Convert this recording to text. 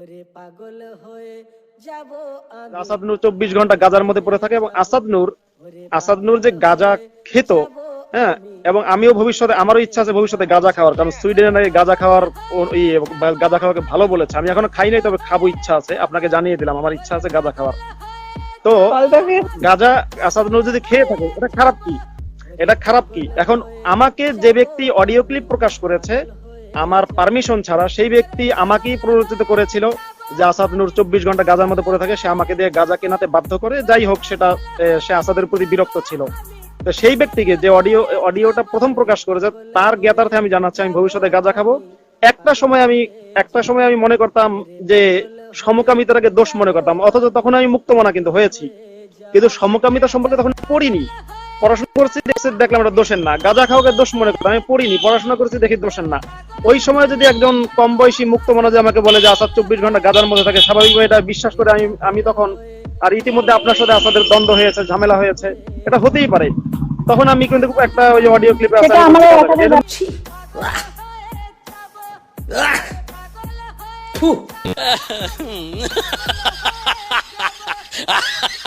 ওরে পাগল হয়ে যাব আসাদ নূর চব্বিশ ঘণ্টা গাজার মধ্যে পড়ে থাকে এবং আসাদ নূর আসাদ নূর যে গাজা খেত হ্যাঁ এবং আমিও ভবিষ্যতে আমারও ইচ্ছা আছে ভবিষ্যতে গাজা খাওয়ার কারণ সুইডেনে নাকি গাজা খাওয়ার ও- গাজা খাওয়াকে ভালো বলেছে। আমি এখনও খাই নাই তবে খাব ইচ্ছা আছে। আপনাকে জানিয়ে দিলাম আমার ইচ্ছা আছে গাজা খাওয়ার। তো গাজা আসাদ নূর যদি খেয়ে থাকে এটা খারাপ কি? এটা খারাপ কি? এখন আমাকে যে ব্যক্তি অডিও ক্লিপ প্রকাশ করেছে আমার পারমিশন ছাড়া সেই ব্যক্তি আমাকেই প্ররোচিত করেছিল যে আসাদ নূর চব্বিশ ঘণ্টা গাজার মধ্যে পড়ে থাকে, সে আমাকে দিয়ে গাজা কেনাতে বাধ্য করে, যাই হোক সেটা সে আসাদের প্রতি বিরক্ত ছিল। তো সেই ব্যক্তিকে যে অডিও, অডিওটা প্রথম প্রকাশ করেছে, তার জ্ঞাতার্থে আমি জানাচ্ছি, আমি ভবিষ্যতে গাজা খাব। একটা সময় আমি, একটা সময় আমি মনে করতাম যে সমকামিতাটাকে দোষ মনে করতাম, অথচ তখন আমি মুক্তমনা কিন্তু হয়েছি। কিন্তু সমকামিতা সম্পর্কে তখন পড়িনি। পড়াশোনা করছি দেখছি দেখলাম এটা দোষের না। গাঁজা খাওয়াকে দোষ মনে করতাম আমি পড়িনি পড়াশোনা করছি দেখি দোষের না। ওই সময় যদি একজন কম বয়সী মুক্ত মনোজ আমাকে বলে যে আসাদ চব্বিশ ঘণ্টা গাজার মধ্যে থাকে স্বাভাবিকভাবে এটা বিশ্বাস করে আমি আমি তখন আর ইতিমধ্যে আপনার সাথে আসাদের দ্বন্দ্ব হয়েছে ঝামেলা হয়েছে এটা হতেই পারে। তখন আমি কিন্তু একটা ওই অডিও ক্লিপে ফু।